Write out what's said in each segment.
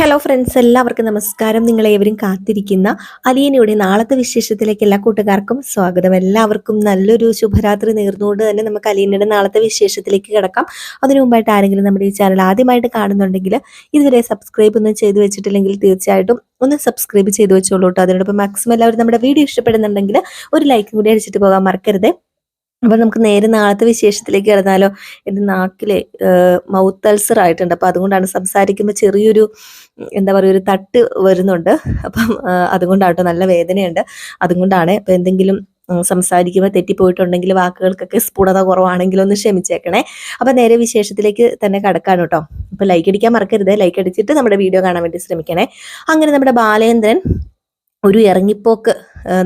Hello friends എല്ലാവർക്കും നമസ്കാരം. നിങ്ങളേവരും കാത്തിരിക്കുന്ന അലിയനയുടെ നാളത്തെ വിശേഷത്തിലേക്ക് എല്ലാ കൂട്ടുകാർക്കും സ്വാഗതം. എല്ലാവർക്കും നല്ലൊരു ശുഭരാത്രി നേർന്നുകൊണ്ട് തന്നെ നമുക്ക് അലിയനയുടെ നാളത്തെ വിശേഷത്തിലേക്ക് കിടക്കാം. അതിനു മുമ്പായിട്ട് ആരെങ്കിലും നമ്മുടെ ഈ ചാനൽ ആദ്യമായിട്ട് കാണുന്നുണ്ടെങ്കിൽ ഇതുവരെ സബ്സ്ക്രൈബ് ഒന്നും ചെയ്തു വെച്ചിട്ടില്ലെങ്കിൽ തീർച്ചയായിട്ടും ഒന്ന് സബ്സ്ക്രൈബ് ചെയ്തു വെച്ചോളൂ കേട്ടോ അതിനോടൊപ്പം മാക്സിമം എല്ലാവരും നമ്മുടെ വീഡിയോ ഇഷ്ടപ്പെടുന്നുണ്ടെങ്കിൽ ഒരു ലൈക്കും കൂടി അടിച്ചിട്ട് പോകാൻ മറക്കരുത്. അപ്പൊ നമുക്ക് നേരെ നാളത്തെ വിശേഷത്തിലേക്ക് കിടന്നാലോ? എന്റെ നാക്കിലെ മൗത്ത് അൾസർ ആയിട്ടുണ്ട്. അപ്പൊ അതുകൊണ്ടാണ് സംസാരിക്കുമ്പോൾ ചെറിയൊരു എന്താ പറയുക ഒരു തട്ട് വരുന്നുണ്ട്. അപ്പം അതുകൊണ്ടാട്ടോ നല്ല വേദനയുണ്ട്. അതുകൊണ്ടാണ് അപ്പൊ എന്തെങ്കിലും സംസാരിക്കുമ്പോൾ തെറ്റിപ്പോയിട്ടുണ്ടെങ്കിൽ വാക്കുകൾക്കൊക്കെ സ്ഫുടത കുറവാണെങ്കിൽ ഒന്ന് ക്ഷമിച്ചേക്കണേ. അപ്പൊ നേരെ വിശേഷത്തിലേക്ക് തന്നെ കടക്കാൻ കേട്ടോ. അപ്പൊ ലൈക്ക് അടിക്കാൻ മറക്കരുത്. ലൈക്ക് അടിച്ചിട്ട് നമ്മുടെ വീഡിയോ കാണാൻ വേണ്ടി ശ്രമിക്കണേ. അങ്ങനെ നമ്മുടെ ബാലേന്ദ്രൻ ഒരു ഇറങ്ങിപ്പോക്ക്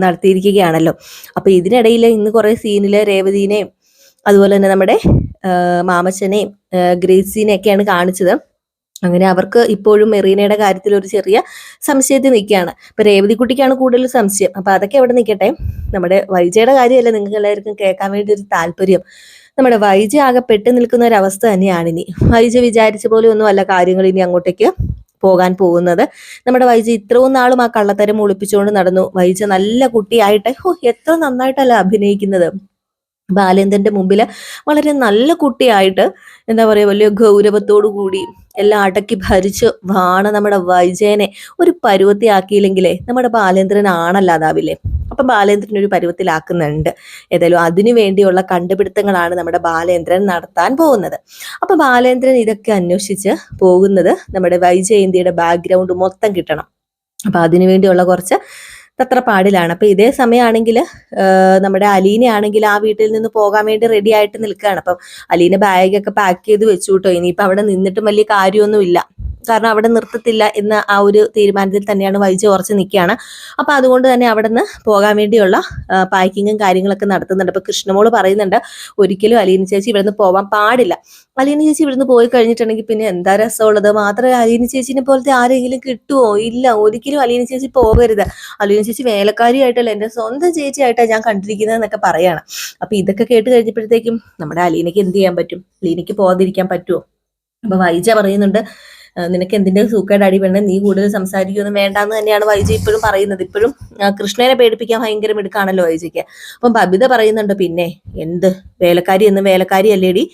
നടത്തിയിരിക്കുകയാണല്ലോ. അപ്പൊ ഇതിനിടയിൽ ഇന്ന് കുറെ സീനിൽ രേവതീനെയും അതുപോലെ തന്നെ നമ്മുടെ മാമച്ചനെയും ഗ്രേസിനെയും ഒക്കെയാണ് കാണിച്ചത്. അങ്ങനെ അവർക്ക് ഇപ്പോഴും മെറീനയുടെ കാര്യത്തിൽ ഒരു ചെറിയ സംശയത്തിൽ നിൽക്കുകയാണ്. ഇപ്പൊ രേവതിക്കുട്ടിക്കാണ് കൂടുതൽ സംശയം. അപ്പൊ അതൊക്കെ എവിടെ നിൽക്കട്ടെ? നമ്മുടെ വൈജയുടെ കാര്യമല്ല നിങ്ങൾക്ക് എല്ലാവർക്കും കേൾക്കാൻ വേണ്ടി ഒരു താല്പര്യം. നമ്മുടെ വൈജ ആകെ പെട്ട് നിൽക്കുന്ന ഒരു അവസ്ഥ തന്നെയാണ് ഇനി വൈജ വിചാരിച്ച പോലെ ഒന്നും അല്ല കാര്യങ്ങൾ ഇനി അങ്ങോട്ടേക്ക് പോകാൻ പോകുന്നത്. നമ്മുടെ വൈജ ഇത്രയും നാളും ആ കള്ളത്തരം ഒളിപ്പിച്ചുകൊണ്ട് നടന്നു. വൈജ നല്ല കുട്ടിയായിട്ട് ഓ എത്ര നന്നായിട്ടല്ല അഭിനയിക്കുന്നത്. ബാലേന്ദ്രന്റെ മുമ്പിൽ വളരെ നല്ല കുട്ടിയായിട്ട് എന്താ പറയുക വലിയ ഗൗരവത്തോടു കൂടി എല്ലാം അടക്കി ഭരിച്ച് വാണ നമ്മുടെ വൈജയനെ ഒരു പരുവത്തി ആക്കിയില്ലെങ്കിലേ നമ്മുടെ ബാലേന്ദ്രൻ ആണല്ലാതാവില്ലേ? അപ്പൊ ബാലേന്ദ്രൻ ഒരു പരുവത്തിലാക്കുന്നുണ്ട്. ഏതായാലും അതിനു വേണ്ടിയുള്ള കണ്ടുപിടുത്തങ്ങളാണ് നമ്മുടെ ബാലേന്ദ്രൻ നടത്താൻ പോകുന്നത്. അപ്പൊ ബാലേന്ദ്രൻ ഇതൊക്കെ അന്വേഷിച്ച് പോകുന്നത് നമ്മുടെ വൈജയന്തിയുടെ ബാക്ക്ഗ്രൗണ്ട് മൊത്തം കിട്ടണം. അപ്പൊ അതിനു വേണ്ടിയുള്ള കുറച്ച് തത്രപ്പാടിലാണ് അപ്പൊ ഇതേ സമയമാണെങ്കിൽ നമ്മുടെ അലീന ആണെങ്കിൽ ആ വീട്ടിൽ നിന്ന് പോകാൻ വേണ്ടി റെഡി ആയിട്ട് നിൽക്കുകയാണ്. അപ്പം അലീന ബാഗൊക്കെ പാക്ക് ചെയ്ത് വെച്ചു കേട്ടോ ഇനിയിപ്പോ അവിടെ നിന്നിട്ടും വലിയ കാര്യമൊന്നുമില്ല. കാരണം അവിടെ നിർത്തത്തില്ല എന്ന ആ ഒരു തീരുമാനത്തിൽ തന്നെയാണ് വൈജ ഉറച്ച് നിൽക്കുകയാണ്. അപ്പൊ അതുകൊണ്ട് തന്നെ അവിടെ നിന്ന് പോകാൻ വേണ്ടിയുള്ള പാക്കിങ്ങും കാര്യങ്ങളൊക്കെ നടത്തുന്നുണ്ട്. അപ്പൊ കൃഷ്ണമോൾ പറയുന്നുണ്ട് ഒരിക്കലും അലീന ചേച്ചി ഇവിടുന്ന് പോകാൻ പാടില്ല. അലീന ചേച്ചി ഇവിടുന്ന് പോയി കഴിഞ്ഞിട്ടുണ്ടെങ്കിൽ പിന്നെ എന്താ രസമുള്ളത്? മാത്രമേ അലീന ചേച്ചിനെ പോലത്തെ ആരെങ്കിലും കിട്ടുമോ ഇല്ല ഒരിക്കലും അലീന ചേച്ചി പോകരുത്. അലീന ചേച്ചി വേലക്കാരിയായിട്ടല്ല എന്റെ സ്വന്തം ചേച്ചിയായിട്ടാണ് ഞാൻ കണ്ടിരിക്കുന്നത് എന്നൊക്കെ പറയാണ്. അപ്പൊ ഇതൊക്കെ കേട്ട് കഴിഞ്ഞപ്പോഴത്തേക്കും നമ്മുടെ അലീനയ്ക്ക് എന്ത് ചെയ്യാൻ പറ്റും? അലീനയ്ക്ക് പോകാതിരിക്കാൻ പറ്റുമോ അപ്പൊ വൈജ പറയുന്നുണ്ട് "ആ, നിനക്ക് എന്തിന്റെ സൂക്കേട് അടി വേണ്ട നീ കൂടുതൽ സംസാരിക്കുമെന്ന് വേണ്ടാന്ന് തന്നെയാണ് വൈജി ഇപ്പോഴും പറയുന്നത്. ഇപ്പോഴും കൃഷ്ണനെ പേടിപ്പിക്കാൻ ഭയങ്കര മിടുക്കാണല്ലോ വൈജയ്ക്ക് അപ്പം ബബിത പറയുന്നുണ്ട് പിന്നെ എന്ത്? വേലക്കാരി എന്ന് വേലക്കാരി അല്ലേടി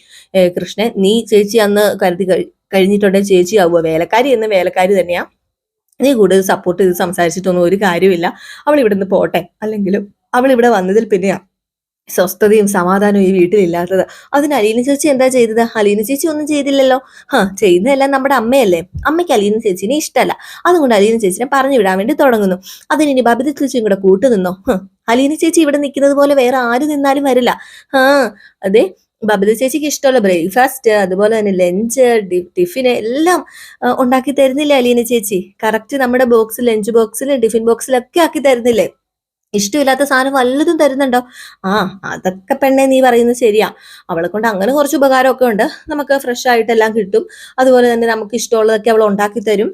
കൃഷ്ണൻ നീ ചേച്ചി അന്ന് കരുതി കഴിഞ്ഞിട്ടുണ്ടെങ്കിൽ ചേച്ചി ആവുക വേലക്കാരി എന്ന് വേലക്കാരി തന്നെയാ. നീ കൂടുതൽ സപ്പോർട്ട് ചെയ്ത് സംസാരിച്ചിട്ടൊന്നും ഒരു കാര്യമില്ല. അവൾ ഇവിടെ നിന്ന് പോട്ടെ. അല്ലെങ്കിലും അവൾ ഇവിടെ വന്നതിൽ പിന്നെയാ. സ്വസ്ഥതയും സമാധാനവും ഈ വീട്ടിലില്ലാത്തത്. അതിന് അലീന ചേച്ചി എന്താ ചെയ്തത്? അലീന ചേച്ചി ഒന്നും ചെയ്തില്ലല്ലോ. ഹാ ചെയ്യുന്നതെല്ലാം നമ്മുടെ അമ്മയല്ലേ? അമ്മയ്ക്ക് അലീന ചേച്ചിനെ ഇഷ്ടമല്ല. അതുകൊണ്ട് അലീന ചേച്ചിനെ പറഞ്ഞു വിടാൻ വേണ്ടി തുടങ്ങുന്നു. അതിന് ഇനി ബബിത ചേച്ചിയും കൂടെ കൂട്ടുനിന്നോ അലീന ചേച്ചി ഇവിടെ നിൽക്കുന്നത് പോലെ വേറെ ആര് നിന്നാലും വരില്ല. ആ അതെ ബബിത ചേച്ചിക്ക് ഇഷ്ടമുള്ള ബ്രേക്ക്ഫാസ്റ്റ് അതുപോലെ തന്നെ ലഞ്ച് ടിഫിന് എല്ലാം ഉണ്ടാക്കി തരുന്നില്ലേ അലീന ചേച്ചി? കറക്റ്റ് നമ്മുടെ ബോക്സ് ലഞ്ച് ബോക്സിൽ ടിഫിൻ ബോക്സിലൊക്കെ ആക്കി തരുന്നില്ലേ? ഇഷ്ടമില്ലാത്ത സാധനം വല്ലതും തരുന്നുണ്ടോ? ആ അതൊക്കെ പെണ്ണെ നീ പറയുന്നത് ശരിയാ. അവളെ കൊണ്ട് അങ്ങനെ കുറച്ച് ഉപകാരമൊക്കെ ഉണ്ട്. നമുക്ക് ഫ്രഷ് ആയിട്ടെല്ലാം കിട്ടും. അതുപോലെ തന്നെ നമുക്ക് ഇഷ്ടമുള്ളതൊക്കെ അവൾ ഉണ്ടാക്കി തരും.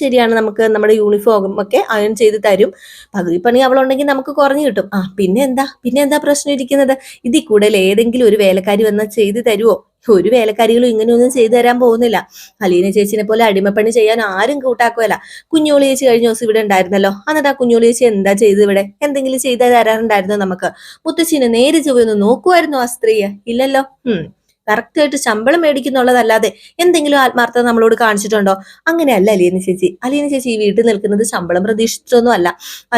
ശരിയാണ്. നമുക്ക് നമ്മുടെ യൂണിഫോം ഒക്കെ അയൺ ചെയ്ത് തരും. പകുതി പണി അവളുണ്ടെങ്കിൽ നമുക്ക് കുറഞ്ഞു കിട്ടും. ആ പിന്നെ എന്താ? പിന്നെ എന്താ പ്രശ്നം ഇരിക്കുന്നത്? ഇതിൽ കൂടുതൽ ഏതെങ്കിലും ഒരു വേലക്കാരി വന്നാൽ ചെയ്ത് തരുമോ ഒരു വേലക്കാരികളും ഇങ്ങനെയൊന്നും ചെയ്തു തരാൻ പോകുന്നില്ല. അലീന ചേച്ചിനെ പോലെ അടിമപ്പണി ചെയ്യാൻ ആരും കൂട്ടാക്കുമല്ല കുഞ്ഞോളി ചേച്ചി കഴിഞ്ഞ ദിവസം ഇവിടെ ഉണ്ടായിരുന്നല്ലോ. എന്നിട്ട് ആ കുഞ്ഞോളി ചേച്ചി എന്താ ചെയ്ത് ഇവിടെ? എന്തെങ്കിലും ചെയ്തു തരാറുണ്ടായിരുന്നോ നമുക്ക്? മുത്തശ്ശിനെ നേരെ ചൊവ്വൊന്ന് നോക്കുമായിരുന്നോ ആ സ്ത്രീയെ? ഇല്ലല്ലോ. ഉം. കറക്റ്റ് ആയിട്ട് ശമ്പളം മേടിക്കുന്നുള്ളതല്ലാതെ എന്തെങ്കിലും ആത്മാർത്ഥത നമ്മളോട് കാണിച്ചിട്ടുണ്ടോ? അങ്ങനെയല്ല അലീന ചേച്ചി. അലീന ചേച്ചി ഈ വീട്ടിൽ നിൽക്കുന്നത് ശമ്പളം പ്രതീക്ഷിച്ചൊന്നും അല്ല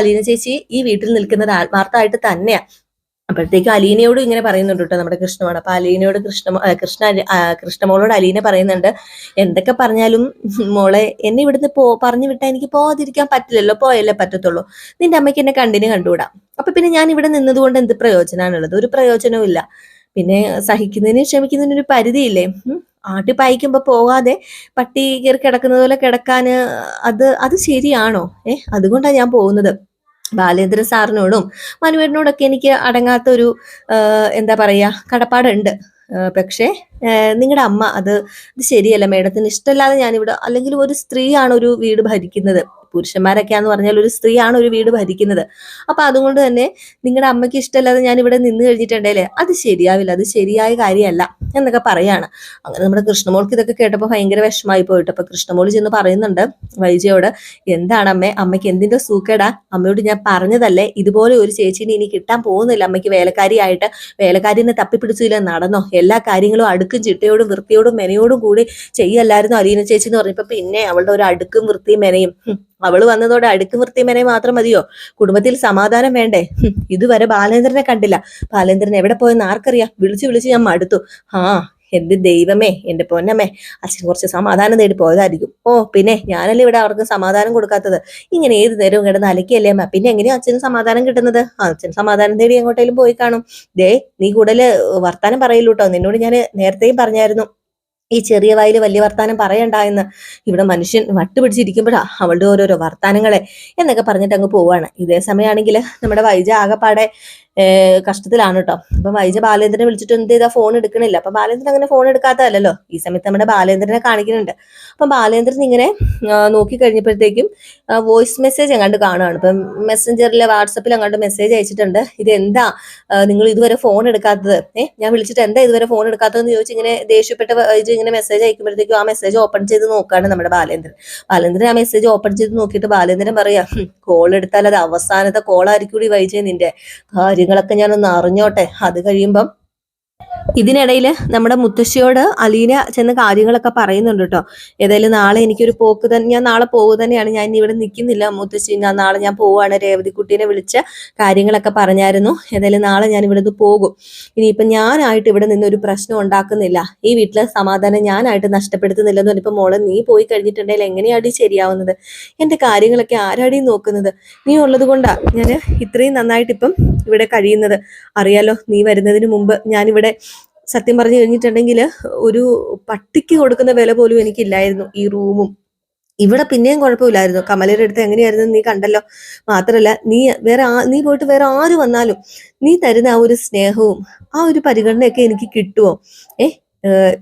അലീന ചേച്ചി ഈ വീട്ടിൽ നിൽക്കുന്നത് ആത്മാർത്ഥമായിട്ട് തന്നെയാ. അപ്പോഴത്തേക്കും അലീനയോട് ഇങ്ങനെ പറയുന്നുണ്ട് കേട്ടോ നമ്മുടെ കൃഷ്ണമാണ് അപ്പൊ അലീനയോട് കൃഷ്ണ കൃഷ്ണ കൃഷ്ണമോളോട് അലീന പറയുന്നുണ്ട് എന്തൊക്കെ പറഞ്ഞാലും മോളെ എന്നെ ഇവിടുന്ന് പോ പറഞ്ഞു വിട്ടാൽ എനിക്ക് പോകാതിരിക്കാൻ പറ്റില്ലല്ലോ പോയല്ലേ പറ്റത്തുള്ളൂ. നിന്റെ അമ്മയ്ക്ക് എന്നെ കണ്ടിന് കണ്ടുകൂടാ? അപ്പൊ പിന്നെ ഞാൻ ഇവിടെ നിന്നതുകൊണ്ട് എന്ത് പ്രയോജനമാണുള്ളത് ഒരു പ്രയോജനവും ഇല്ല. പിന്നെ സഹിക്കുന്നതിന് ക്ഷമിക്കുന്നതിന് ഒരു പരിധിയില്ലേ. ആട്ടി പായിക്കുമ്പോ പോകാതെ പട്ടി കയറി കിടക്കുന്നത് പോലെ കിടക്കാന് അത് അത് ശരിയാണോ? ഏഹ് അതുകൊണ്ടാണ് ഞാൻ പോകുന്നത്. ബാലേന്ദ്ര സാറിനോടും മനുവേട്ടനോടൊക്കെ എനിക്ക് അടങ്ങാത്ത ഒരു എന്താ പറയാ കടപ്പാടുണ്ട്. പക്ഷേ നിങ്ങളുടെ അമ്മ അത് ശരിയല്ല. മേഡത്തിന് ഇഷ്ടമല്ലാതെ ഞാനിവിടെ അല്ലെങ്കിൽ ഒരു സ്ത്രീയാണ് ഒരു വീട് ഭരിക്കുന്നത്. പുരുഷന്മാരൊക്കെയാന്ന് പറഞ്ഞാൽ ഒരു സ്ത്രീയാണ് ഒരു വീട് ഭരിക്കുന്നത്. അപ്പൊ അതുകൊണ്ട് തന്നെ നിങ്ങളുടെ അമ്മയ്ക്ക് ഇഷ്ടമല്ലാതെ ഞാൻ ഇവിടെ നിന്ന് കഴിഞ്ഞിട്ടുണ്ടല്ലേ അത് ശരിയാവില്ല അത് ശരിയായ കാര്യമല്ല എന്നൊക്കെ പറയാണ്. അങ്ങനെ നമ്മുടെ കൃഷ്ണമോൾക്ക് ഇതൊക്കെ കേട്ടപ്പോൾ ഭയങ്കര വിഷമായി പോയിട്ട്. അപ്പൊ കൃഷ്ണമോൾ ചെന്ന് പറയുന്നുണ്ട് വൈജയോട് എന്താണ് അമ്മേ? അമ്മയ്ക്ക് എന്തിന്റെ സൂക്കേടാ? അമ്മയോട് ഞാൻ പറഞ്ഞതല്ലേ ഇതുപോലെ ഒരു ചേച്ചിനെ ഇനി കിട്ടാൻ പോകുന്നില്ല. അമ്മയ്ക്ക് വേലക്കാരിയായിട്ട് വേലക്കാരിനെ തപ്പിപ്പിടിച്ചില്ല നടന്നോ. എല്ലാ കാര്യങ്ങളും അടുക്കും ചിട്ടയോടും വൃത്തിയോടും മെനയോടും കൂടി ചെയ്യല്ലായിരുന്നു അലീന ചേച്ചി എന്ന് പറഞ്ഞപ്പോ പിന്നെ അവളുടെ ഒരു അടുക്കും വൃത്തിയും മെനയും. ഹും, അവൾ വന്നതോടെ അടുക്ക് വൃത്തിമനെ മാത്രം മതിയോ? കുടുംബത്തിൽ സമാധാനം വേണ്ടേ? ഇതുവരെ ബാലേന്ദ്രനെ കണ്ടില്ല. ബാലേന്ദ്രൻ എവിടെ പോയെന്ന് ആർക്കറിയാം? വിളിച്ചു വിളിച്ച് ഞാൻ മടുത്തു. ആ എന്റെ ദൈവമേ എന്റെ പൊന്നമ്മേ. അച്ഛൻ കുറച്ച് സമാധാനം തേടി പോയതായിരിക്കും. ഓ പിന്നെ ഞാനല്ലേ ഇവിടെ അവർക്ക് സമാധാനം കൊടുക്കാത്തത്? ഇങ്ങനെ ഏത് നേരവും കിടന്ന് അലക്കിയല്ലേ അമ്മ? പിന്നെ എങ്ങനെയാ അച്ഛന് സമാധാനം കിട്ടുന്നത്? അച്ഛൻ സമാധാനം തേടി എങ്ങോട്ടേലും പോയി കാണും. ദേ നീ കൂടുതൽ വർത്താനം പറയില്ലൂട്ടോ. നിന്നോട് ഞാൻ നേരത്തെയും പറഞ്ഞായിരുന്നു. ഈ ചെറിയ വായിൽ വലിയ വർത്താനം പറയണ്ട എന്ന് ഇവിടെ മനുഷ്യൻ വട്ടുപിടിച്ചിരിക്കുമ്പോഴാ അവളുടെ ഓരോരോ വർത്താനങ്ങളെ എന്നൊക്കെ പറഞ്ഞിട്ട് അങ്ങ് പോവാണ്. ഇതേ സമയമാണെങ്കിൽ നമ്മുടെ വൈജ ആകെപ്പാടെ കഷ്ടത്തിലാണ് കേട്ടോ അപ്പൊ വൈജ ബാലേന്ദ്രനെ വിളിച്ചിട്ട് എന്ത് ചെയ്താ? ഫോൺ എടുക്കണില്ല. അപ്പൊ ബാലേന്ദ്രൻ അങ്ങനെ ഫോൺ എടുക്കാത്തതല്ലോ ഈ സമയത്ത് നമ്മുടെ ബാലേന്ദ്രനെ കാണിക്കുന്നുണ്ട്. അപ്പൊ ബാലേന്ദ്രൻ ഇങ്ങനെ നോക്കി കഴിഞ്ഞപ്പോഴത്തേക്കും വോയിസ് മെസ്സേജ് അങ്ങോട്ട് കാണുകയാണ് ഇപ്പം മെസ്സഞ്ചറിലെ വാട്സപ്പിൽ അങ്ങോട്ട് മെസ്സേജ് അയച്ചിട്ടുണ്ട്. ഇത് എന്താ നിങ്ങൾ ഇതുവരെ ഫോൺ എടുക്കാത്തത്? ഏഹ് ഞാൻ വിളിച്ചിട്ട് എന്താ ഇതുവരെ ഫോൺ എടുക്കാത്തതെന്ന് ചോദിച്ചു ഇങ്ങനെ ദേഷ്യപ്പെട്ട വൈജ് ഇങ്ങനെ മെസ്സേജ് അയക്കുമ്പോഴത്തേക്കും ആ മെസ്സേജ് ഓപ്പൺ ചെയ്ത് നോക്കുകയാണ് നമ്മുടെ ബാലേന്ദ്രൻ. ബാലേന്ദ്രൻ ആ മെസ്സേജ് ഓപ്പൺ ചെയ്ത് നോക്കിയിട്ട് ബാലേന്ദ്രൻ പറയാ കോൾ എടുത്താൽ അത് അവസാനത്തെ കോളായിരിക്കും വൈജയ് നിന്റെ. കാര്യങ്ങളൊക്കെ ഞാനൊന്ന് അറിഞ്ഞോട്ടെ. അത് കഴിയുമ്പം ഇതിനിടയിൽ നമ്മുടെ മുത്തശ്ശിയോട് അലീന ചെന്ന് കാര്യങ്ങളൊക്കെ പറയുന്നുണ്ട് കേട്ടോ ഏതായാലും നാളെ എനിക്കൊരു പോക്ക് തന്നെ ഞാൻ നാളെ പോകുക തന്നെയാണ്. ഞാൻ ഇവിടെ നിൽക്കുന്നില്ല മുത്തശ്ശി. ഞാൻ നാളെ ഞാൻ പോവാണ് രേവതിക്കുട്ടീനെ വിളിച്ച കാര്യങ്ങളൊക്കെ പറഞ്ഞായിരുന്നു. ഏതായാലും നാളെ ഞാൻ ഇവിടുന്ന് പോകും. ഇനിയിപ്പം ഞാനായിട്ട് ഇവിടെ നിന്ന് ഒരു പ്രശ്നം ഉണ്ടാക്കുന്നില്ല. ഈ വീട്ടിലെ സമാധാനം ഞാനായിട്ട് നഷ്ടപ്പെടുത്തുന്നില്ലെന്ന് പറഞ്ഞപ്പോൾ മോളെ നീ പോയി കഴിഞ്ഞിട്ടുണ്ടെങ്കിൽ എങ്ങനെയാണ് ശരിയാവുന്നത്? എന്റെ കാര്യങ്ങളൊക്കെ ആരാടി നോക്കുന്നത്? നീ ഉള്ളത് കൊണ്ടാണ് ഞാൻ ഇത്രയും നന്നായിട്ട് ഇപ്പം ഇവിടെ കഴിയുന്നത്? അറിയാലോ നീ വരുന്നതിന് മുമ്പ് ഞാനിവിടെ സത്യം പറഞ്ഞു കഴിഞ്ഞിട്ടുണ്ടെങ്കിൽ ഒരു പട്ടിക്ക് കൊടുക്കുന്ന വില പോലും എനിക്കില്ലായിരുന്നു ഈ റൂമും. ഇവിടെ പിന്നെയും കുഴപ്പമില്ലായിരുന്നു. കമലയുടെ അടുത്ത് എങ്ങനെയായിരുന്നു നീ കണ്ടല്ലോ. മാത്രല്ല നീ വേറെ ആ നീ പോയിട്ട് വേറെ ആര് വന്നാലും നീ തരുന്ന ആ ഒരു സ്നേഹവും ആ ഒരു പരിഗണനയൊക്കെ എനിക്ക് കിട്ടുമോ ഏഹ്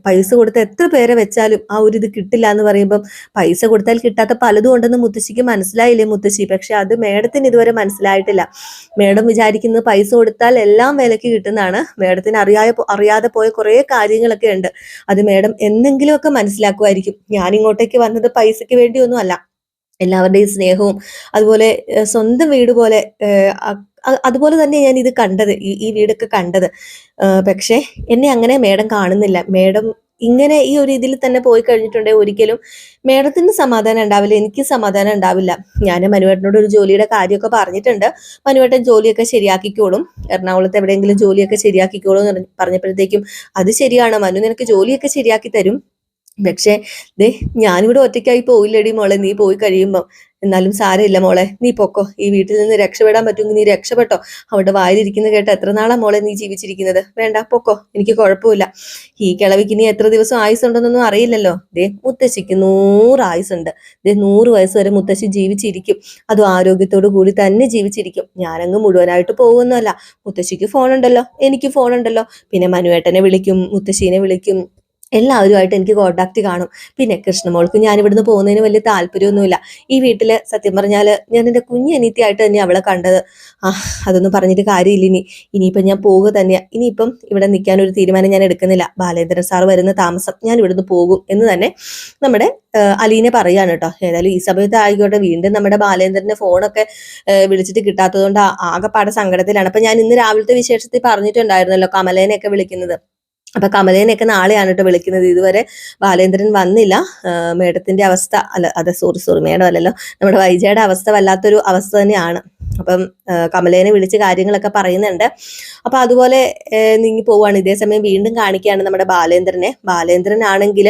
പൈസ കൊടുത്ത് എത്ര പേരെ വെച്ചാലും ആ ഒരു ഇത് കിട്ടില്ല എന്ന് പറയുമ്പം പൈസ കൊടുത്താൽ കിട്ടാത്ത പലതും ഉണ്ടെന്ന് മുത്തശ്ശിക്ക് മനസ്സിലായില്ലേ മുത്തശ്ശി? പക്ഷെ അത് മേഡത്തിന് ഇതുവരെ മനസ്സിലായിട്ടില്ല. മേഡം വിചാരിക്കുന്നത് പൈസ കൊടുത്താൽ എല്ലാം വിലക്ക് കിട്ടുന്നതാണ്. മേഡത്തിന് അറിയാതെ അറിയാതെ പോയ കുറേ കാര്യങ്ങളൊക്കെ ഉണ്ട്. അത് മേഡം എന്തെങ്കിലുമൊക്കെ മനസ്സിലാക്കുമായിരിക്കും. ഞാൻ ഇങ്ങോട്ടേക്ക് വന്നത് പൈസയ്ക്ക് വേണ്ടിയൊന്നും അല്ല എല്ലാവരുടെയും സ്നേഹവും അതുപോലെ സ്വന്തം വീട് പോലെ അതുപോലെ തന്നെ ഞാൻ ഇത് കണ്ടത് ഈ ഈ വീടൊക്കെ കണ്ടത്. പക്ഷേ എന്നെ അങ്ങനെ മേഡം കാണുന്നില്ല. മേഡം ഇങ്ങനെ ഈ ഒരു ഇതിൽ തന്നെ പോയി കഴിഞ്ഞിട്ടുണ്ടെങ്കിൽ ഒരിക്കലും മേഡത്തിന് സമാധാനം ഉണ്ടാവില്ല എനിക്ക് സമാധാനം ഉണ്ടാവില്ല. ഞാൻ മനുവേട്ടനോട് ഒരു ജോലിയുടെ കാര്യമൊക്കെ പറഞ്ഞിട്ടുണ്ട്. മനുവേട്ടൻ ജോലിയൊക്കെ ശരിയാക്കിക്കോളും. എറണാകുളത്ത് എവിടെയെങ്കിലും ജോലിയൊക്കെ ശരിയാക്കിക്കോളും എന്ന് പറഞ്ഞപ്പോഴത്തേക്കും അത് ശരിയാണ്. മനു നിനക്ക് ജോലിയൊക്കെ ശരിയാക്കി തരും. പക്ഷേ ദേ ഞാനിവിടെ ഒറ്റയ്ക്കായി പോയില്ലടി മോളെ. നീ പോയി കഴിയുമ്പോൾ എന്നാലും സാരമില്ല മോളെ. നീ പൊക്കോ. ഈ വീട്ടിൽ നിന്ന് രക്ഷപ്പെടാൻ പറ്റുമെങ്കിൽ നീ രക്ഷപ്പെട്ടോ. അവിടെ വായിലിരിക്കുന്ന കേട്ട എത്ര നാളാ മോളെ നീ ജീവിച്ചിരിക്കുന്നത്? വേണ്ട പൊക്കോ. എനിക്ക് കുഴപ്പമില്ല. ഈ കിളവിക്ക് നീ എത്ര ദിവസം ആയുസ് ഉണ്ടെന്നൊന്നും അറിയില്ലല്ലോ. ദേ മുത്തശ്ശിക്ക് നൂറ് ആയുസുണ്ട് ദേ നൂറ് വയസ്സ് വരെ മുത്തശ്ശി ജീവിച്ചിരിക്കും. അതും ആരോഗ്യത്തോടു കൂടി തന്നെ ജീവിച്ചിരിക്കും. ഞാനങ്ങ് മുഴുവനായിട്ട് പോകുന്നല്ല മുത്തശ്ശിക്ക് ഫോണുണ്ടല്ലോ. എനിക്ക് ഫോണുണ്ടല്ലോ. പിന്നെ മനുവേട്ടനെ വിളിക്കും. മുത്തശ്ശീനെ വിളിക്കും. എല്ലാവരുമായിട്ട് എനിക്ക് കോണ്ടാക്ട് കാണും. പിന്നെ കൃഷ്ണമോൾക്ക് ഞാൻ ഇവിടുന്ന് പോകുന്നതിന് വലിയ താല്പര്യമൊന്നുമില്ല. ഈ വീട്ടിൽ സത്യം പറഞ്ഞാൽ ഞാൻ എന്റെ കുഞ്ഞനീത്തിയായിട്ട് തന്നെ അവളെ കണ്ടത്. ആ അതൊന്നും പറഞ്ഞിട്ട് കാര്യമില്ല ഇനി. ഇനിയിപ്പം ഞാൻ പോവുക തന്നെയാണ് ഇനിയിപ്പം ഇവിടെ നിൽക്കാൻ ഒരു തീരുമാനം ഞാൻ എടുക്കുന്നില്ല. ബാലേന്ദ്രൻ സാർ വരുന്ന താമസം ഞാൻ ഇവിടുന്ന് പോകും എന്ന് തന്നെ നമ്മുടെ അലീനെ പറയാണ് കേട്ടോ. ഏതായാലും ഈ സമയത്ത് ആയിക്കോട്ടെ. വീണ്ടും നമ്മുടെ ബാലേന്ദ്രന്റെ ഫോണൊക്കെ വിളിച്ചിട്ട് കിട്ടാത്തതുകൊണ്ട് കൊണ്ട് ആകെപ്പാടെ സങ്കടത്തിലാണ്. അപ്പം ഞാൻ ഇന്ന് രാവിലത്തെ വിശേഷത്തിൽ പറഞ്ഞിട്ടുണ്ടായിരുന്നല്ലോ കമലേനെയൊക്കെ വിളിക്കുന്നത്. അപ്പൊ കമലേനെയൊക്കെ നാളെയാണ് കേട്ടോ വിളിക്കുന്നത്. ഇതുവരെ ബാലേന്ദ്രൻ വന്നില്ല. മേഡത്തിന്റെ അവസ്ഥ അല്ല അതെ സോറി സോറി മേഡം അല്ലല്ലോ. നമ്മുടെ വൈജയുടെ അവസ്ഥ വല്ലാത്തൊരു അവസ്ഥ തന്നെയാണ്. അപ്പം കമലേനെ വിളിച്ച് കാര്യങ്ങളൊക്കെ പറയുന്നുണ്ട്. അപ്പൊ അതുപോലെ നീങ്ങി പോവുകയാണ് ഇതേ സമയം വീണ്ടും കാണിക്കുകയാണ് നമ്മുടെ ബാലേന്ദ്രനെ. ബാലേന്ദ്രൻ ആണെങ്കിൽ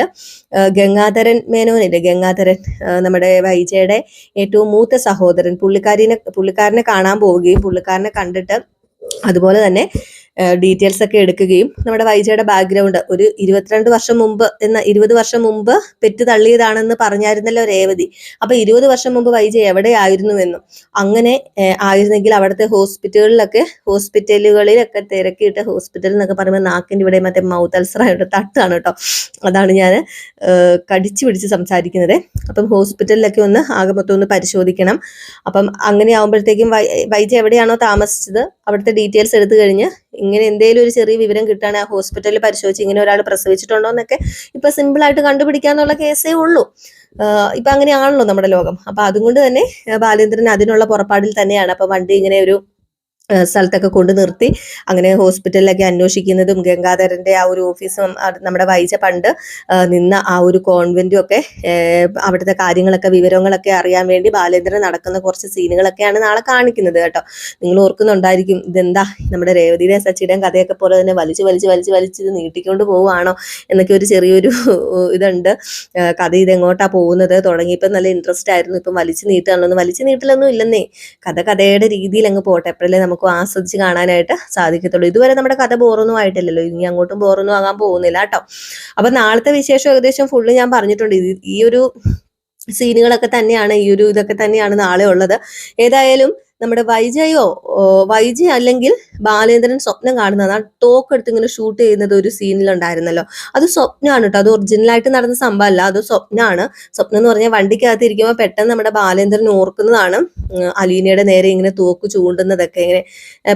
ഗംഗാധരൻ മേനോനില്ലേ? ഗംഗാധരൻ നമ്മുടെ വൈജയുടെ ഏറ്റവും മൂത്ത സഹോദരൻ. പുള്ളിക്കാരിനെ പുള്ളിക്കാരനെ കാണാൻ പോവുകയും പുള്ളിക്കാരനെ കണ്ടിട്ട് അതുപോലെ തന്നെ ഡീറ്റെയിൽസ് ഒക്കെ എടുക്കുകയും നമ്മുടെ വൈജയുടെ ബാക്ക്ഗ്രൗണ്ട് ഒരു ഇരുപത്തിരണ്ട് വർഷം മുമ്പ് എന്ന ഇരുപത് വർഷം മുമ്പ് പെറ്റ് തള്ളിയതാണെന്ന് പറഞ്ഞായിരുന്നല്ലോ രേവതി. അപ്പൊ ഇരുപത് വർഷം മുമ്പ് വൈജ എവിടെയായിരുന്നുവെന്നും അങ്ങനെ ആയിരുന്നെങ്കിൽ അവിടുത്തെ ഹോസ്പിറ്റലുകളിലൊക്കെ ഹോസ്പിറ്റലുകളിലൊക്കെ തിരക്കിയിട്ട് ഹോസ്പിറ്റൽ എന്നൊക്കെ പറയുമ്പോൾ നാക്കിന്റെ ഇവിടെ മറ്റേ മൗത്ത് അൾസർ ആയിട്ട് തട്ടാണ് കേട്ടോ. അതാണ് ഞാൻ കടിച്ചു പിടിച്ച് സംസാരിക്കുന്നത്. അപ്പം ഹോസ്പിറ്റലിലൊക്കെ ഒന്ന് ആകെ മൊത്തം ഒന്ന് പരിശോധിക്കണം. അപ്പം അങ്ങനെ ആകുമ്പോഴത്തേക്കും വൈജ എവിടെയാണോ താമസിച്ചത്? അവിടുത്തെ ഡീറ്റെയിൽസ് എടുത്തു കഴിഞ്ഞ് ഇങ്ങനെ എന്തെങ്കിലും ഒരു ചെറിയ വിവരം കിട്ടുകയാണെങ്കിൽ ആ ഹോസ്പിറ്റലിൽ പരിശോധിച്ച് ഇങ്ങനെ ഒരാൾ പ്രസവിച്ചിട്ടുണ്ടോ എന്നൊക്കെ ഇപ്പൊ സിമ്പിൾ ആയിട്ട് കണ്ടുപിടിക്കാന്നുള്ള കേസേ ഉള്ളൂ. ഇപ്പൊ അങ്ങനെയാണല്ലോ നമ്മുടെ ലോകം. അപ്പൊ അതുകൊണ്ട് തന്നെ ബാലേന്ദ്രൻ അതിനുള്ള പുറപ്പാടിൽ തന്നെയാണ്. അപ്പൊ വണ്ടി ഇങ്ങനെ ഒരു സ്ഥലത്തൊക്കെ കൊണ്ട് നിർത്തി. അങ്ങനെ ഹോസ്പിറ്റലിലൊക്കെ അന്വേഷിക്കുന്നതും ഗംഗാധരന്റെ ആ ഒരു ഓഫീസും നമ്മുടെ വൈജ പണ്ട് നിന്ന ആ ഒരു കോൺവെന്റും ഒക്കെ അവിടുത്തെ കാര്യങ്ങളൊക്കെ വിവരങ്ങളൊക്കെ അറിയാൻ വേണ്ടി ബാലേന്ദ്രൻ നടക്കുന്ന കുറച്ച് സീനുകളൊക്കെയാണ് നാളെ കാണിക്കുന്നത് കേട്ടോ. നിങ്ങൾ ഓർക്കുന്നുണ്ടായിരിക്കും ഇതെന്താ? നമ്മുടെ രേവതിയുടെ സച്ചിയുടെയും കഥയൊക്കെ പോലെ തന്നെ വലിച്ച് വലിച്ച് വലിച്ച് വലിച്ച് നീട്ടിക്കൊണ്ട് പോവുകയാണോ എന്നൊക്കെ ഒരു ചെറിയൊരു ഇതുണ്ട്. കഥ ഇതെങ്ങോട്ടാ പോകുന്നത്? തുടങ്ങിയപ്പോൾ നല്ല ഇൻട്രസ്റ്റ് ആയിരുന്നു. ഇപ്പം വലിച്ചു നീട്ടുകയാണോ വലിച്ചു നീട്ടലൊന്നും ഇല്ലെന്നേ. കഥ കഥയുടെ രീതിയിൽ അങ്ങ് പോട്ടെ. എപ്പോഴല്ലേ നമുക്ക് ആസ്വദിച്ച് കാണാനായിട്ട് സാധിക്കത്തുള്ളൂ. ഇതുവരെ നമ്മുടെ കഥ ബോറൊന്നും ആയിട്ടില്ലല്ലോ. ഇനി അങ്ങോട്ടും ബോറൊന്നും ആകാൻ പോകുന്നില്ല കേട്ടോ. അപ്പൊ നാളത്തെ വിശേഷം ഏകദേശം ഫുള്ള് ഞാൻ പറഞ്ഞിട്ടുണ്ട്. ഈ ഒരു സീനുകളൊക്കെ തന്നെയാണ് ഈ ഒരു ഇതൊക്കെ തന്നെയാണ് നാളെ ഉള്ളത്. ഏതായാലും നമ്മുടെ വൈജയോ വൈജയ വൈജ അല്ലെങ്കിൽ ബാലേന്ദ്രൻ സ്വപ്നം കാണുന്നതാണ് ടോക്ക് എടുത്ത് ഇങ്ങനെ ഷൂട്ട് ചെയ്യുന്നത് ഒരു സീനിലുണ്ടായിരുന്നല്ലോ അത് സ്വപ്നമാണ് കേട്ടോ അത് ഒറിജിനലായിട്ട് നടന്ന സംഭവമല്ല. അത് സ്വപ്നമാണ് സ്വപ്നം എന്ന് പറഞ്ഞാൽ വണ്ടിക്കകത്ത് ഇരിക്കുമ്പോൾ പെട്ടെന്ന് നമ്മുടെ ബാലേന്ദ്രൻ ഓർക്കുന്നതാണ്. അലീനയുടെ നേരെ ഇങ്ങനെ തോക്ക് ചൂണ്ടുന്നതൊക്കെ ഇങ്ങനെ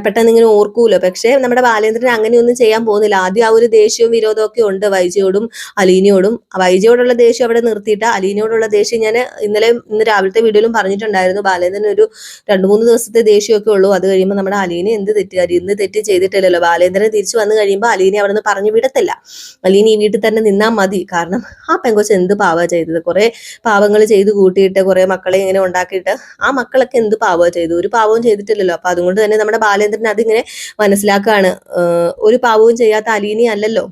പെട്ടെന്ന് ഇങ്ങനെ ഓർക്കൂലോ. പക്ഷേ നമ്മുടെ ബാലേന്ദ്രൻ അങ്ങനെയൊന്നും ചെയ്യാൻ പോകുന്നില്ല. ആദ്യം ആ ഒരു ദേഷ്യവും വിരോധവും ഒക്കെ ഉണ്ട് വൈജയോടും അലീനയോടും. വൈജയോടുള്ള ദേഷ്യം അവിടെ നിർത്തിയിട്ട്. അലീനയോടുള്ള ദേഷ്യം ഞാൻ ഇന്നലെ ഇന്ന് രാവിലത്തെ വീഡിയോയിലും പറഞ്ഞിട്ടുണ്ടായിരുന്നു. ബാലേന്ദ്രൻ ഒരു രണ്ട് മൂന്ന് ദിവസത്തെ ദേഷ്യമൊക്കെ ഉള്ളൂ. അത് കഴിയുമ്പോൾ നമ്മുടെ അലീനെ എന്ത് തെറ്റുകാരി ഇന്ന് തെറ്റ് ചെയ്തിട്ടില്ലല്ലോ. ബാലേന്ദ്രൻ തിരിച്ചു വന്നു കഴിയുമ്പോൾ അലീനെ അവിടെ നിന്ന് പറഞ്ഞു വിടത്തില്ല. അലീന ഈ വീട്ടിൽ തന്നെ നിന്നാൽ മതി. കാരണം ആ പെങ്കൊച്ച് എന്ത് പാവ ചെയ്തത്? കുറെ പാവങ്ങൾ ചെയ്ത് കൂട്ടിയിട്ട് കുറെ മക്കളെ ഇങ്ങനെ ഉണ്ടാക്കിയിട്ട് ആ മക്കളൊക്കെ എന്ത് പാവ ചെയ്തു? ഒരു പാവവും ചെയ്തിട്ടില്ലല്ലോ. അപ്പൊ അതുകൊണ്ട് തന്നെ നമ്മുടെ ബാലേന്ദ്രൻ അതിങ്ങനെ മനസ്സിലാക്കുകയാണ് ഏഹ് ഒരു പാവവും ചെയ്യാത്ത അലീനി അല്ലല്ലോ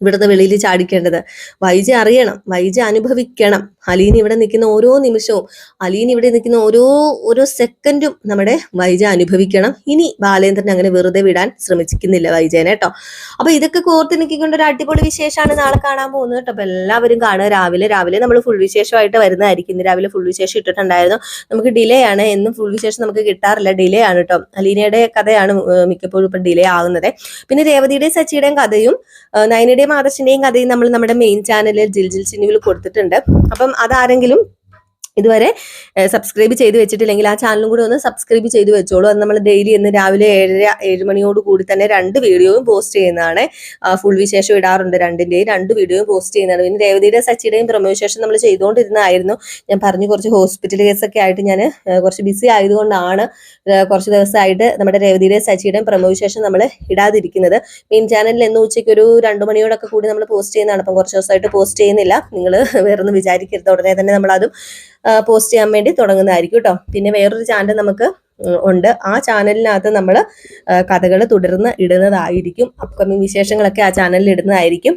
ഇവിടുത്തെ വെളിയിൽ ചാടിക്കേണ്ടത്. വൈജ അറിയണം വൈജ അനുഭവിക്കണം. അലീൻ ഇവിടെ നിൽക്കുന്ന ഓരോ നിമിഷവും അലീൻ ഇവിടെ നിൽക്കുന്ന ഓരോ ഓരോ സെക്കൻഡും നമ്മുടെ വൈജ അനുഭവിക്കണം. ഇനി ബാലേന്ദ്രൻ അങ്ങനെ വെറുതെ വിടാൻ ശ്രമിക്കുന്നില്ല വൈജേനെ കേട്ടോ. അപ്പൊ ഇതൊക്കെ കോർത്ത് നിൽക്കിക്കൊണ്ട് ഒരു അടിപൊളി വിശേഷമാണ് നാളെ കാണാൻ പോകുന്നത് കേട്ടോ. അപ്പൊ എല്ലാവരും കാണുക. രാവിലെ രാവിലെ നമ്മൾ ഫുൾ വിശേഷമായിട്ട് വരുന്നതായിരിക്കും. ഇന്ന് രാവിലെ ഫുൾ വിശേഷം ഇട്ടിട്ടുണ്ടായിരുന്നു. നമുക്ക് ഡിലേ ആണ്. എന്നും ഫുൾ വിശേഷം നമുക്ക് കിട്ടാറില്ല. ഡിലേ ആണ് കേട്ടോ. അലീനയുടെ കഥയാണ് മിക്കപ്പോഴും ഇപ്പം ഡിലേ ആകുന്നത്. പിന്നെ രേവതിയുടെയും സച്ചിയുടെയും കഥയും ഏഹ് ആദർശിന്റെയും കഥയും നമ്മൾ നമ്മുടെ മെയിൻ ചാനലിൽ ജിൽജിൽ ജിൽ സിനിമയിൽ കൊടുത്തിട്ടുണ്ട്. അപ്പം അതാരെങ്കിലും ഇതുവരെ സബ്സ്ക്രൈബ് ചെയ്ത് വെച്ചിട്ടില്ലെങ്കിൽ ആ ചാനലും കൂടി ഒന്ന് സബ്സ്ക്രൈബ് ചെയ്ത് വെച്ചോളൂ. അത് നമ്മൾ ഡെയിലി ഇന്ന് രാവിലെ ഏഴര ഏഴ് മണിയോട് കൂടി തന്നെ രണ്ട് വീഡിയോയും പോസ്റ്റ് ചെയ്യുന്നതാണ്. ഫുൾ വിശേഷം ഇടാറുണ്ട് രണ്ടിന്റെയും രണ്ട് വീഡിയോയും പോസ്റ്റ് ചെയ്യുന്നതാണ്. പിന്നെ രേവതിയുടെ സച്ചിയുടെയും പ്രമോശേഷം നമ്മൾ ചെയ്തുകൊണ്ടിരുന്നതായിരുന്നു. ഞാൻ പറഞ്ഞു കുറച്ച് ഹോസ്പിറ്റൽ കേസൊക്കെ ആയിട്ട് ഞാൻ കുറച്ച് ബിസി ആയതുകൊണ്ടാണ് കുറച്ച് ദിവസമായിട്ട് നമ്മുടെ രേവതിയുടെ സച്ചിയുടെയും പ്രമോശേഷം നമ്മൾ ഇടാതിരിക്കുന്നത്. മെയിൻ ചാനലിൽ എന്ന് ഉച്ചയ്ക്ക് ഒരു രണ്ട് മണിയോടൊക്കെ കൂടി നമ്മൾ പോസ്റ്റ് ചെയ്യുന്നതാണ്. അപ്പം കുറച്ച് ദിവസമായിട്ട് പോസ്റ്റ് ചെയ്യുന്നില്ല. നിങ്ങൾ വേറൊന്നും വിചാരിക്കരുത്. ഉടനെ തന്നെ നമ്മൾ അതും പോസ്റ്റ് ചെയ്യാൻ വേണ്ടി തുടങ്ങുന്നതായിരിക്കും കേട്ടോ പിന്നെ വേറൊരു ചാനൽ നമുക്ക് ഉണ്ട്. ആ ചാനലിനകത്ത് നമ്മൾ കഥകൾ തുടർന്ന് ഇടുന്നതായിരിക്കും. അപ്കമിങ് വിശേഷങ്ങളൊക്കെ ആ ചാനലിൽ ഇടുന്നതായിരിക്കും.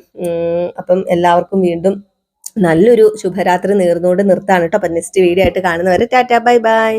അപ്പം എല്ലാവർക്കും വീണ്ടും നല്ലൊരു ശുഭരാത്രി നേർന്നുകൊണ്ട് നിർത്താണ് കേട്ടോ അപ്പം നെക്സ്റ്റ് വീഡിയോ ആയിട്ട് കാണുന്നവരെ ടാറ്റാ ബൈ ബൈ.